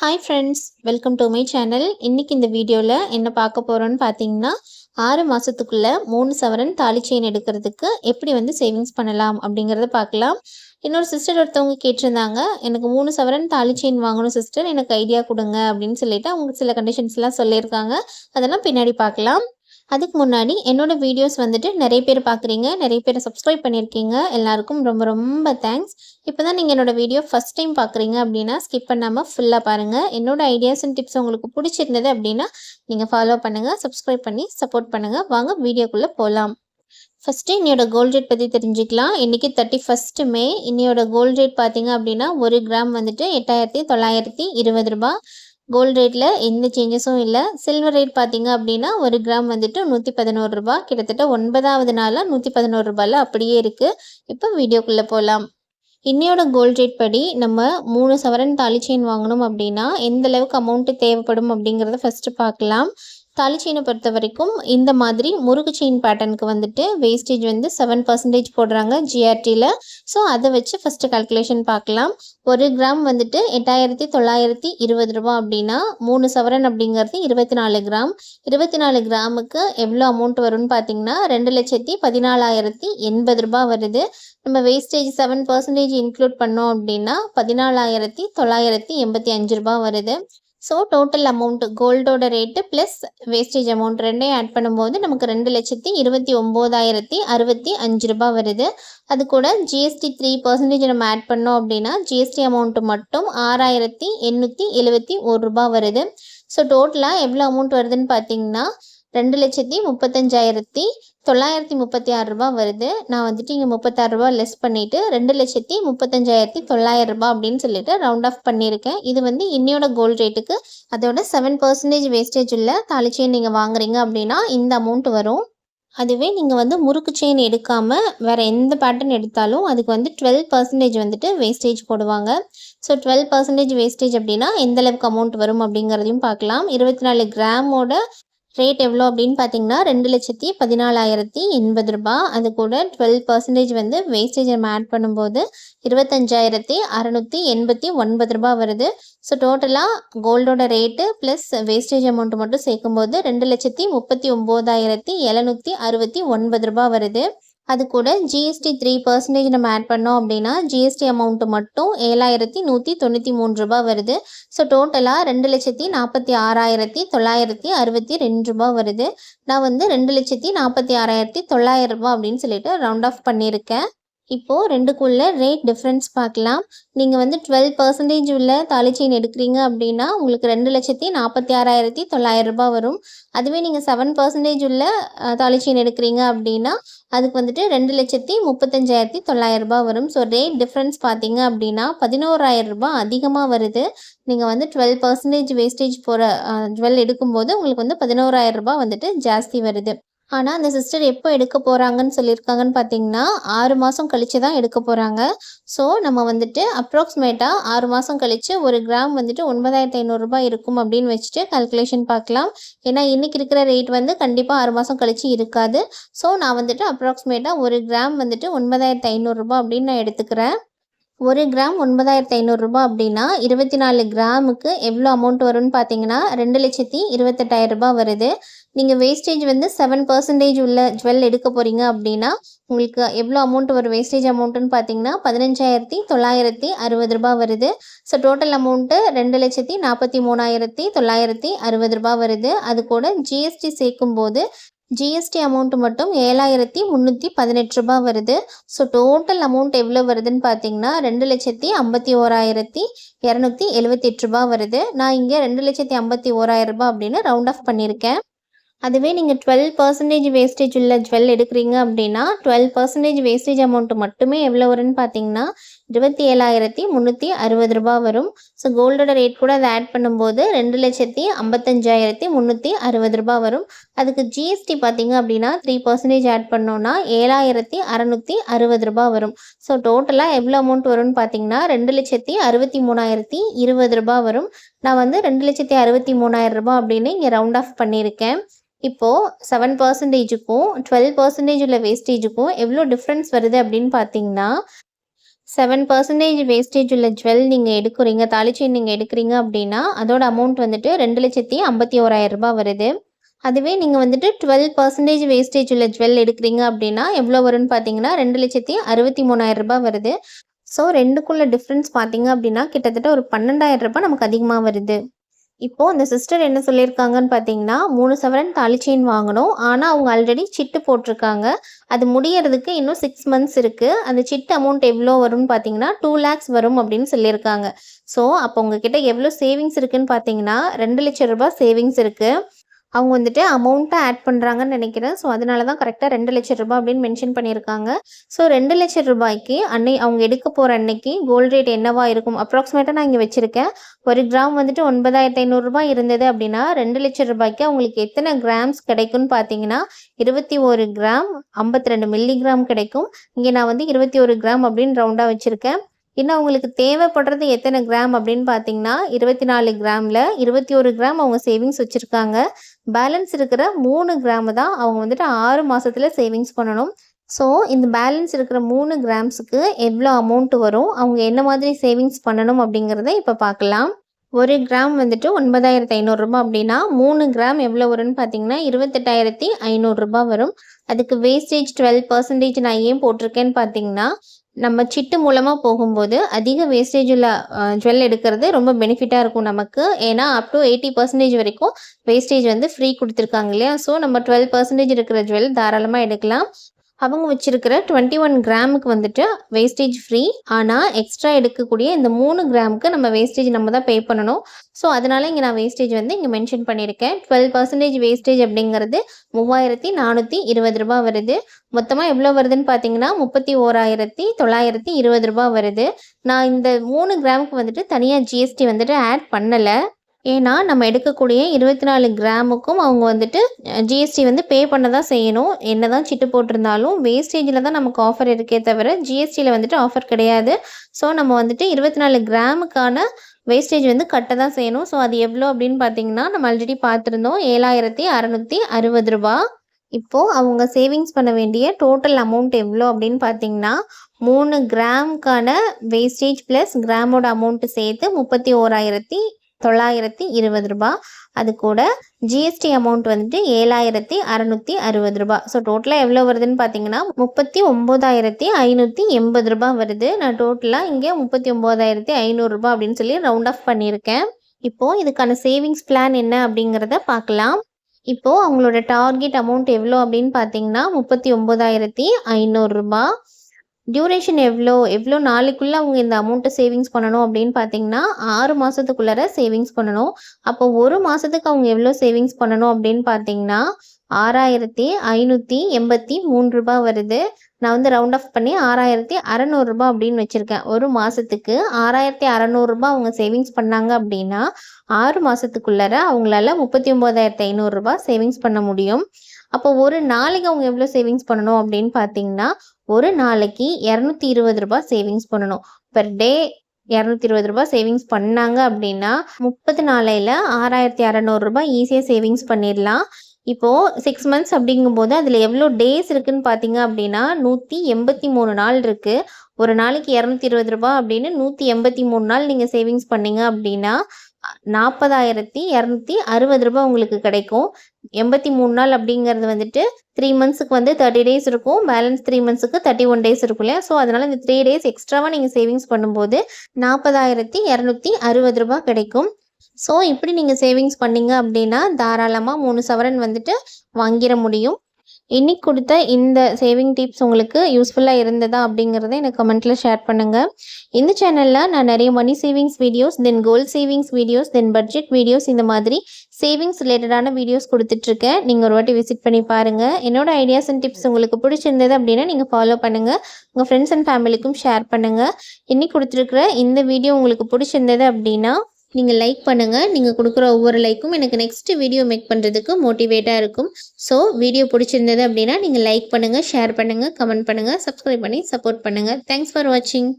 Hi friends welcome to my channel இன்றைக்கி இந்த வீடியோவில் என்ன பார்க்க போகிறோன்னு பார்த்தீங்கன்னா ஆறு மாதத்துக்குள்ளே மூணு சவரன் தாலி செயின் எடுக்கிறதுக்கு எப்படி வந்து சேவிங்ஸ் பண்ணலாம் அப்படிங்கிறத பார்க்கலாம். இன்னொரு சிஸ்டர் ஒருத்தவங்க கேட்டிருந்தாங்க எனக்கு மூணு சவரன் தாலி செயின் வாங்கணும் சிஸ்டர் எனக்கு ஐடியா கொடுங்க அப்படின்னு சொல்லிட்டு அவங்க சில கண்டிஷன்ஸ்லாம் சொல்லியிருக்காங்க. அதெல்லாம் பின்னாடி பார்க்கலாம். அதுக்கு முன்னாடி என்னோட வீடியோஸ் வந்துட்டு நிறைய பேர் பார்க்குறீங்க நிறைய பேர் சப்ஸ்கிரைப் பண்ணியிருக்கீங்க. எல்லாருக்கும் ரொம்ப ரொம்ப தேங்க்ஸ் இப்போ தான் நீங்கள் என்னோட வீடியோ ஃபஸ்ட் டைம் பார்க்குறீங்க அப்படின்னா ஸ்கிப் பண்ணாமல் ஃபுல்லாக பாருங்கள் என்னோட ஐடியாஸ் அண்ட் டிப்ஸ் உங்களுக்கு பிடிச்சிருந்தது அப்படின்னா நீங்கள் ஃபாலோ பண்ணுங்கள் சப்ஸ்கிரைப் பண்ணி சப்போர்ட் பண்ணுங்கள் வாங்க வீடியோக்குள்ளே போகலாம் ஃபஸ்ட்டு இன்னையோட கோல்ட் ரேட் பற்றி தெரிஞ்சுக்கலாம். இன்றைக்கி தேர்ட்டி ஃபஸ்ட்டு மே இன்னையோட கோல்ட் ரேட் பார்த்தீங்க அப்படின்னா ஒரு கிராம் வந்துட்டு எட்டாயிரத்தி தொள்ளாயிரத்தி இருபது ரூபா கோல்ட் ரேட்டில் எந்த சேஞ்சஸும் இல்லை. சில்வர் ரேட் பார்த்தீங்க அப்படின்னா ஒரு கிராம் வந்துட்டு நூற்றி பதினோரு ரூபா கிட்டத்தட்ட ஒன்பதாவது நாளாக நூற்றி பதினோரு ரூபாயில் அப்படியே இருக்குது இப்போ வீடியோக்குள்ளே போகலாம் இன்னையோட கோல்ட் ரேட் படி நம்ம மூணு சவரன் தாலி செயின் வாங்கணும் அப்படின்னா எந்த அளவுக்கு அமௌண்ட்டு தேவைப்படும் அப்படிங்கிறத ஃபஸ்ட்டு பார்க்கலாம். தாலி செயினை பொறுத்த வரைக்கும் இந்த மாதிரி முருகு செயின் பேட்டர்னுக்கு வந்துட்டு வேஸ்டேஜ் வந்து செவன் பர்சன்டேஜ் போடுறாங்க ஜிஆர்டியில் ஸோ அதை வச்சு ஃபஸ்ட்டு கால்குலேஷன் பார்க்கலாம். ஒரு கிராம் வந்துட்டு எட்டாயிரத்தி தொள்ளாயிரத்தி இருபது ரூபா அப்படின்னா மூணு சவரன் அப்படிங்கிறது இருபத்தி நாலு கிராம் இருபத்தி நாலு கிராமுக்கு எவ்வளோ அமௌண்ட் வரும்னு பார்த்தீங்கன்னா ரெண்டு லட்சத்தி பதினாலாயிரத்தி எண்பது ரூபா வருது. நம்ம வேஸ்டேஜ் செவன் பர்சன்டேஜ் இன்க்ளூட் பண்ணோம் அப்படின்னா பதினாலாயிரத்தி தொள்ளாயிரத்தி எண்பத்தி அஞ்சு ரூபா வருது. ஸோ டோட்டல் அமௌண்ட் கோல்டோட ரேட்டு ப்ளஸ் வேஸ்டேஜ் அமௌண்ட் ரெண்டையும் ஆட் பண்ணும்போது நமக்கு ரெண்டு லட்சத்தி இருபத்தி ஒம்போதாயிரத்தி அறுபத்தி அஞ்சு ரூபாய் வருது. அது கூட ஜிஎஸ்டி த்ரீ பர்சன்டேஜ் நம்ம ஆட் பண்ணோம் அப்படின்னா ஜிஎஸ்டி அமௌண்ட்டு மட்டும் ஆறாயிரத்தி எண்ணூற்றி எழுபத்தி ஒரு ரூபா வருது. ஸோ டோட்டலாக எவ்வளோ அமௌண்ட் வருதுன்னு பார்த்தீங்கன்னா ரெண்டு லட்சத்தி முப்பத்தஞ்சாயிரத்தி தொள்ளாயிரத்தி முப்பத்தி ஆறு ரூபா வருது. நான் வந்துட்டு இங்கே முப்பத்தாறு ரூபா லெஸ் பண்ணிவிட்டு ரெண்டு லட்சத்தி முப்பத்தஞ்சாயிரத்தி தொள்ளாயிரம் ரூபா அப்படின்னு சொல்லிட்டு ரவுண்ட் ஆஃப் பண்ணியிருக்கேன். இது வந்து இன்னையோட கோல்டு ரேட்டுக்கு அதோட செவன் பர்சன்டேஜ் வேஸ்டேஜ் உள்ள தாலி செயின் நீங்கள் வாங்குறீங்க அப்படின்னா இந்த அமௌண்ட் வரும். அதுவே நீங்கள் வந்து முறுக்கு செயின் எடுக்காமல் வேறு எந்த பேட்டர்ன் எடுத்தாலும் அதுக்கு வந்து டுவெல் பர்சன்டேஜ் வந்துட்டு வேஸ்டேஜ் போடுவாங்க. ஸோ டுவெல் பர்சன்டேஜ் வேஸ்டேஜ் அப்படின்னா எந்த அளவுக்கு அமௌண்ட் வரும் அப்படிங்கிறதையும் பார்க்கலாம். இருபத்தி நாலு கிராமோட ரேட் எவ்வளோ அப்படின்னு பார்த்தீங்கன்னா ரெண்டு லட்சத்தி பதினாலாயிரத்தி எண்பது ரூபா. அது கூட டுவெல் பர்சன்டேஜ் வந்து வேஸ்டேஜ் நம்ம ஆட் பண்ணும்போது இருபத்தஞ்சாயிரத்தி அறநூற்றி எண்பத்தி ஒன்பது ரூபா வருது. ஸோ டோட்டலாக கோல்டோட ரேட்டு ப்ளஸ் வேஸ்டேஜ் அமௌண்ட் மட்டும் சேர்க்கும்போது ரெண்டு லட்சத்தி முப்பத்தி ஒம்போதாயிரத்தி எழுநூற்றி அறுபத்தி ஒன்பது ரூபா வருது. அது கூட ஜிஎஸ்டி த்ரீ பர்சன்டேஜ் நம்ம ஆட் பண்ணோம் அப்படின்னா ஜிஎஸ்டி அமௌண்ட்டு மட்டும் ஏழாயிரத்தி நூற்றி தொண்ணூற்றி மூணு ரூபா வருது. ஸோ டோட்டலாக ரெண்டு லட்சத்தி நாற்பத்தி ஆறாயிரத்தி தொள்ளாயிரத்தி அறுபத்தி ரெண்டு ரூபா வருது. நான் வந்து ரெண்டு லட்சத்தி நாற்பத்தி ஆறாயிரத்தி தொள்ளாயிரம் ரூபா அப்படின்னு சொல்லிட்டு ரவுண்ட் ஆஃப் பண்ணியிருக்கேன். இப்போது ரெண்டுக்குள்ள ரேட் டிஃப்ரென்ஸ் பார்க்கலாம். நீங்கள் வந்து டுவெல் பர்சன்டேஜ் உள்ள தாலி செயின் எடுக்கிறீங்க அப்படின்னா உங்களுக்கு ரெண்டு லட்சத்தி நாற்பத்தி ஆறாயிரத்தி தொள்ளாயிரம் ரூபாய் வரும். அதுவே நீங்கள் செவன் பர்சன்டேஜ் உள்ள தாலி செயின் எடுக்கிறீங்க அப்படின்னா அதுக்கு வந்துட்டு ரெண்டு லட்சத்தி முப்பத்தஞ்சாயிரத்தி தொள்ளாயிரம் ரூபாய் வரும். ஸோ ரேட் டிஃப்ரென்ஸ் பார்த்தீங்க அப்படின்னா பதினோராயிரம் ரூபாய் அதிகமாக வருது. நீங்கள் வந்து டுவெல் பர்சன்டேஜ் வேஸ்டேஜ் போகிற ஜுவல் எடுக்கும்போது உங்களுக்கு வந்து பதினோராயிரம் ரூபாய் வந்துட்டு ஜாஸ்தி வருது. ஆனால் அந்த சிஸ்டர் எப்போ எடுக்க போகிறாங்கன்னு சொல்லியிருக்காங்கன்னு பார்த்தீங்கன்னா ஆறு மாதம் கழித்து தான் எடுக்க போகிறாங்க ஸோ நம்ம வந்துட்டு அப்ராக்சிமேட்டாக ஆறு மாதம் கழித்து ஒரு கிராம் வந்துட்டு ஒன்பதாயிரத்து ஐநூறுரூபா இருக்கும் அப்படின்னு வச்சுட்டு கல்குலேஷன் பார்க்கலாம். ஏன்னா இன்றைக்கி இருக்கிற ரேட் வந்து கண்டிப்பாக ஆறு மாதம் கழித்து இருக்காது. ஸோ நான் வந்துட்டு அப்ராக்சிமேட்டாக ஒரு கிராம் வந்துட்டு ஒன்பதாயிரத்து ஐநூறுரூபா அப்படின்னு நான் எடுத்துக்கிறேன். ஒரு கிராம் ஒன்பதாயிரத்து ஐநூறுரூபா அப்படின்னா இருபத்தி நாலு கிராமுக்கு எவ்வளோ அமௌண்ட் வரும்னு பார்த்தீங்கன்னா ரெண்டு லட்சத்தி இருபத்தெட்டாயிரம் ரூபாய் வருது. நீங்கள் வேஸ்டேஜ் வந்து செவன் பர்சன்டேஜ் உள்ள ஜுவல் எடுக்க போகிறீங்க அப்படின்னா உங்களுக்கு எவ்வளோ அமௌண்ட் வரும்? வேஸ்டேஜ் அமௌண்ட்டுன்னு பார்த்தீங்கன்னா பதினஞ்சாயிரத்தி தொள்ளாயிரத்தி அறுபது ரூபா வருது. ஸோ டோட்டல் அமௌண்ட்டு ரெண்டு லட்சத்தி நாற்பத்தி மூணாயிரத்தி தொள்ளாயிரத்தி அறுபது ரூபா வருது. அது கூட ஜிஎஸ்டி சேர்க்கும்போது ஜிஎஸ்டி அமௌண்ட்டு மட்டும் ஏழாயிரத்தி முந்நூற்றி பதினெட்டு ரூபா வருது. ஸோ டோட்டல் அமௌண்ட் எவ்வளோ வருதுன்னு பார்த்தீங்கன்னா ரெண்டு லட்சத்தி ஐம்பத்தி ஓராயிரத்தி இரநூத்தி எழுபத்தெட்டு ரூபா வருது. நான் இங்கே ரெண்டு லட்சத்தி ஐம்பத்தி ஓராயிரம் அப்படின்னு ரவுண்ட் ஆஃப் பண்ணியிருக்கேன் அதுவே நீங்கள் டுவெல் பர்சன்டேஜ் வேஸ்டேஜ் உள்ள ஜுவல் எடுக்கிறீங்க அப்படின்னா டுவெல் பர்சன்டேஜ் வேஸ்டேஜ் அமௌண்ட் மட்டுமே எவ்வளோ வரும்னு பார்த்தீங்கன்னா இருபத்தி ஏழாயிரத்தி முந்நூற்றி அறுபது ரூபா வரும். ஸோ கோல்டோட ரேட் கூட அதை ஆட் பண்ணும்போது ரெண்டு லட்சத்தி ஐம்பத்தஞ்சாயிரத்தி முந்நூற்றி அறுபது ரூபா வரும். அதுக்கு ஜிஎஸ்டி பார்த்தீங்க அப்படின்னா த்ரீ பர்சன்டேஜ் ஆட் பண்ணோன்னா ஏழாயிரத்தி அறநூற்றி அறுபது ரூபா வரும். ஸோ டோட்டலாக எவ்வளோ அமௌண்ட் வரும்னு பார்த்தீங்கன்னா ரெண்டு லட்சத்தி அறுபத்தி மூணாயிரத்தி இருபது ரூபா வரும். நான் வந்து ரெண்டு லட்சத்தி அறுபத்தி மூணாயிரம் ரூபாய் அப்படின்னு இங்கே ரவுண்ட் ஆஃப் பண்ணியிருக்கேன். இப்போது செவன் பர்சன்டேஜுக்கும் டுவெல் பர்சன்டேஜ் உள்ள வேஸ்டேஜுக்கும் எவ்வளோ டிஃப்ரென்ஸ் வருது அப்படின்னு பார்த்தீங்கன்னா செவன் பர்சன்டேஜ் வேஸ்டேஜ் உள்ள ஜுவல் நீங்கள் எடுக்கிறீங்க தாலிச்சின் நீங்கள் எடுக்கிறீங்க அப்படின்னா அதோட அமௌண்ட் வந்துட்டு ரெண்டு லட்சத்தி ஐம்பத்தி ஓராயிரம் ரூபாய் வருது. அதுவே நீங்கள் வந்துட்டு டுவெல் பர்சன்டேஜ் வேஸ்டேஜ் உள்ள ஜுவல் எடுக்கிறீங்க அப்படின்னா எவ்வளோ வரும்னு பார்த்தீங்கன்னா ரெண்டு லட்சத்தி அறுபத்தி மூணாயிரம் ரூபாய் வருது. ஸோ ரெண்டுக்குள்ள டிஃப்ரென்ஸ் பார்த்தீங்க அப்படின்னா கிட்டத்தட்ட ஒரு பன்னெண்டாயிரம் ரூபாய் நமக்கு அதிகமாக வருது. இப்போ இந்த சிஸ்டர் என்ன சொல்லியிருக்காங்கன்னு பார்த்தீங்கன்னா மூணு சவரன் தாலி செயின் வாங்கணும். ஆனால் அவங்க ஆல்ரெடி சிட்டு போட்டிருக்காங்க. அது முடியறதுக்கு இன்னும் சிக்ஸ் மந்த்ஸ் இருக்குது அந்த சிட்டு அமௌண்ட் எவ்வளோ வரும்னு பார்த்தீங்கன்னா டூ லேக்ஸ் வரும் அப்படின்னு சொல்லியிருக்காங்க. ஸோ அப்போ உங்ககிட்ட எவ்வளோ சேவிங்ஸ் இருக்குதுன்னு பார்த்தீங்கன்னா ரெண்டு லட்சம் ரூபாய் சேவிங்ஸ் இருக்குது அவங்க வந்துட்டு அமௌண்ட்டை ஆட் பண்ணுறாங்கன்னு நினைக்கிறேன். ஸோ அதனால தான் கரெக்டாக ரெண்டு லட்சம் ரூபாய் அப்படின்னு மென்ஷன் பண்ணியிருக்காங்க. ஸோ ரெண்டு லட்சம் ரூபாய்க்கு அன்னை அவங்க எடுக்க போகிற அன்னைக்கு கோல்டு ரேட் என்னவா இருக்கும்? அப்ராக்சிமேட்டாக நான் இங்கே வச்சுருக்கேன். ஒரு கிராம் வந்துட்டு ஒன்பதாயிரத்தி ஐநூறுரூபா இருந்தது அப்படின்னா ரெண்டு லட்சம் ரூபாய்க்கு அவங்களுக்கு எத்தனை கிராம்ஸ் கிடைக்கும்னு பார்த்தீங்கன்னா இருபத்தி ஒரு கிராம் ஐம்பத்தி ரெண்டு மில்லி கிராம் கிடைக்கும். இங்கே நான் வந்து இருபத்தி ஒரு கிராம் அப்படின்னு ரவுண்டாக வச்சுருக்கேன். இன்னும் அவங்களுக்கு தேவைப்படுறது எத்தனை கிராம் அப்படின்னு பார்த்தீங்கன்னா இருபத்தி நாலு கிராமில் இருபத்தி ஒரு கிராம் அவங்க சேவிங்ஸ் வச்சுருக்காங்க. பேலன்ஸ் இருக்கிற மூணு கிராம் தான் அவங்க வந்துட்டு ஆறு மாதத்தில் சேவிங்ஸ் பண்ணணும். ஸோ இந்த பேலன்ஸ் இருக்கிற மூணு கிராம்ஸுக்கு எவ்வளோ அமௌண்ட் வரும்? அவங்க என்ன மாதிரி சேவிங்ஸ் பண்ணணும் அப்படிங்கிறத இப்போ பார்க்கலாம் ஒரு கிராம் வந்துட்டு ஒன்பதாயிரத்து ஐநூறுரூபா அப்படின்னா மூணு கிராம் எவ்வளோ வரும்னு பார்த்தீங்கன்னா இருபத்தெட்டாயிரத்தி ஐநூறுரூபா வரும். அதுக்கு வேஸ்டேஜ் டுவெல் பர்சன்டேஜ் நான் ஏன் போட்டிருக்கேன்னு பார்த்தீங்கன்னா நம்ம சிட்டு மூலமாக போகும்போது அதிக வேஸ்டேஜ் உள்ள ஜுவல் எடுக்கிறது ரொம்ப பெனிஃபிட்டாக இருக்கும் நமக்கு. ஏன்னா அப் டு எயிட்டி பர்சன்டேஜ் வரைக்கும் வேஸ்டேஜ் வந்து ஃப்ரீ கொடுத்துருக்காங்க இல்லையா? ஸோ நம்ம டுவெல் பர்சன்டேஜ் இருக்கிற ஜுவல் தாராளமாக எடுக்கலாம். அவங்க வச்சிருக்கிற டுவெண்ட்டி ஒன் கிராமுக்கு வந்துட்டு வேஸ்டேஜ் ஃப்ரீ ஆனால் எக்ஸ்ட்ரா எடுக்கக்கூடிய இந்த மூணு கிராமுக்கு நம்ம வேஸ்டேஜ் நம்ம தான் பே பண்ணணும். ஸோ அதனால இங்கே நான் வேஸ்டேஜ் வந்து இங்கே மென்ஷன் பண்ணியிருக்கேன். டுவெல் பர்சன்டேஜ் வேஸ்டேஜ் அப்படிங்கிறது மூவாயிரத்தி நானூற்றி இருபது ரூபா வருது. மொத்தமாக எவ்வளோ வருதுன்னு பார்த்தீங்கன்னா முப்பத்தி ஓராயிரத்தி தொள்ளாயிரத்தி இருபது ரூபா வருது. நான் இந்த மூணு கிராமுக்கு வந்துட்டு தனியாக ஜிஎஸ்டி வந்துட்டு ஆட் பண்ணலை. ஏன்னா நம்ம எடுக்கக்கூடிய இருபத்தி நாலு கிராமுக்கும் அவங்க வந்துட்டு ஜிஎஸ்டி வந்து பே பண்ண தான் செய்யணும். என்ன தான் சிட்டு போட்டிருந்தாலும் வேஸ்டேஜில் தான் நமக்கு ஆஃபர் இருக்கே தவிர ஜிஎஸ்டியில் வந்துட்டு ஆஃபர் கிடையாது. ஸோ நம்ம வந்துட்டு இருபத்தி நாலு கிராமுக்கான வேஸ்டேஜ் வந்து கட்ட தான் செய்யணும். ஸோ அது எவ்வளோ அப்படின்னு பார்த்தீங்கன்னா நம்ம ஆல்ரெடி பார்த்துருந்தோம். ஏழாயிரத்தி அறநூற்றி அறுபது ரூபா. இப்போது அவங்க சேவிங்ஸ் பண்ண வேண்டிய டோட்டல் அமௌண்ட் எவ்வளோ அப்படின்னு பார்த்தீங்கன்னா மூணு கிராமுக்கான வேஸ்டேஜ் ப்ளஸ் கிராமோட அமௌண்ட்டு சேர்த்து முப்பத்தி ஓராயிரத்தி தொள்ளாயிரத்தி இருபது ரூபா. அது கூட ஜிஎஸ்டி அமௌண்ட் வந்துட்டு ஏழாயிரத்தி அறநூற்றி அறுபது ரூபா. ஸோ டோட்டலாக எவ்வளோ வருதுன்னு பார்த்தீங்கன்னா முப்பத்தி ஒம்போதாயிரத்தி ஐநூற்றி எண்பது ரூபா வருது. நான் டோட்டலாக இங்கே முப்பத்தி ஒம்போதாயிரத்தி ஐநூறுரூபா அப்படின்னு சொல்லி ரவுண்ட் ஆஃப் பண்ணியிருக்கேன். இப்போது இதுக்கான சேவிங்ஸ் பிளான் என்ன அப்படிங்கிறத பார்க்கலாம் இப்போது அவங்களோட டார்கெட் அமௌண்ட் எவ்வளோ அப்படின்னு பார்த்தீங்கன்னா முப்பத்தி ஒம்போதாயிரத்தி ஐநூறுரூபா டியூரேஷன் எவ்வளோ எவ்வளோ நாளைக்குள்ளே அவங்க இந்த அமௌண்ட்டை சேவிங்ஸ் பண்ணணும் அப்படின்னு பார்த்தீங்கன்னா ஆறு மாதத்துக்குள்ளார சேவிங்ஸ் பண்ணணும். அப்போ ஒரு மாதத்துக்கு அவங்க எவ்வளோ சேவிங்ஸ் பண்ணணும் அப்படின்னு பார்த்தீங்கன்னா ஆறாயிரத்தி ஐநூற்றி எண்பத்தி மூணு ரூபாய் வருது. நான் வந்து ரவுண்ட் ஆஃப் பண்ணி ஆறாயிரத்தி அறநூறுபா அப்படின்னு வச்சுருக்கேன். ஒரு மாதத்துக்கு ஆறாயிரத்தி அறநூறுபா அவங்க சேவிங்ஸ் பண்ணாங்க அப்படின்னா ஆறு மாதத்துக்குள்ளார அவங்களால முப்பத்தி ஒம்போதாயிரத்தி ஐநூறுரூபா சேவிங்ஸ் பண்ண முடியும். அப்போ ஒரு நாளைக்கு அவங்க எவ்வளோ சேவிங்ஸ் பண்ணணும் அப்படின்னு பார்த்தீங்கன்னா ஒரு நாளைக்கு இரநூத்தி இருபது ரூபாய் சேவிங்ஸ் பண்ணணும். பெர் டே இரநூத்தி இருபது ரூபாய் சேவிங்ஸ் பண்ணாங்க அப்படின்னா முப்பது நாளையில் ஆறாயிரத்தி அறநூறுரூபா ஈஸியாக சேவிங்ஸ் பண்ணிடலாம். இப்போது சிக்ஸ் மந்த்ஸ் அப்படிங்கும்போது அதில் எவ்வளோ டேஸ் இருக்குதுன்னு பார்த்தீங்க அப்படின்னா நூற்றி எண்பத்தி மூணு நாள் இருக்குது ஒரு நாளைக்கு இரநூத்தி இருபது ரூபாய் அப்படின்னு நூற்றி எண்பத்தி மூணு நாள் நீங்கள் சேவிங்ஸ் பண்ணீங்க அப்படின்னா நாற்பதாயிரத்தி இரநூத்தி அறுபது ரூபாய் உங்களுக்கு கிடைக்கும். எண்பத்தி மூணு நாள் அப்படிங்கிறது வந்துட்டு த்ரீ மந்த்ஸுக்கு வந்து தேர்ட்டி டேஸ் இருக்கும். பேலன்ஸ் த்ரீ மந்த்ஸுக்கு தேர்ட்டி ஒன் டேஸ் இருக்கும் இல்லையா? ஸோ அதனால் இந்த த்ரீ டேஸ் எக்ஸ்ட்ராவாக நீங்கள் சேவிங்ஸ் பண்ணும்போது நாற்பதாயிரத்தி இரநூத்தி அறுபது ரூபாய் கிடைக்கும். ஸோ இப்படி நீங்கள் சேவிங்ஸ் பண்ணீங்க அப்படின்னா தாராளமாக மூணு சவரன் வந்துட்டு வாங்கிட முடியும். இன்னைக்கு கொடுத்த இந்த சேவிங் டிப்ஸ் உங்களுக்கு யூஸ்ஃபுல்லாக இருந்ததா அப்படிங்கிறத எனக்கு கமெண்ட்டில் ஷேர் பண்ணுங்கள் இந்த சேனலில் நான் நிறைய money savings videos then gold savings videos then budget videos இந்த மாதிரி சேவிங்ஸ் ரிலேட்டடான வீடியோஸ் கொடுத்துட்ருக்கேன். நீங்கள் ஒரு வாட்டி விசிட் பண்ணி பாருங்கள் என்னோடய ஐடியாஸ் அண்ட் டிப்ஸ் உங்களுக்கு பிடிச்சிருந்தது அப்படின்னா நீங்கள் ஃபாலோ பண்ணுங்கள் உங்கள் ஃப்ரெண்ட்ஸ் அண்ட் ஃபேமிலிக்கும் ஷேர் பண்ணுங்கள் இன்னைக்கு கொடுத்துருக்குற இந்த வீடியோ உங்களுக்கு பிடிச்சிருந்தது அப்படின்னா நீங்கள் லைக் பண்ணுங்கள் நீங்கள் கொடுக்குற ஒவ்வொரு லைக்கும் எனக்கு நெக்ஸ்ட் வீடியோ மேக் பண்ணுறதுக்கு மோட்டிவேட்டாக இருக்கும். ஸோ வீடியோ பிடிச்சிருந்தது அப்படின்னா நீங்கள் லைக் பண்ணுங்கள் ஷேர் பண்ணுங்கள் கமெண்ட் பண்ணுங்கள் சப்ஸ்கிரைப் பண்ணி சப்போர்ட் பண்ணுங்கள் தேங்க்ஸ் ஃபார் வாட்சிங்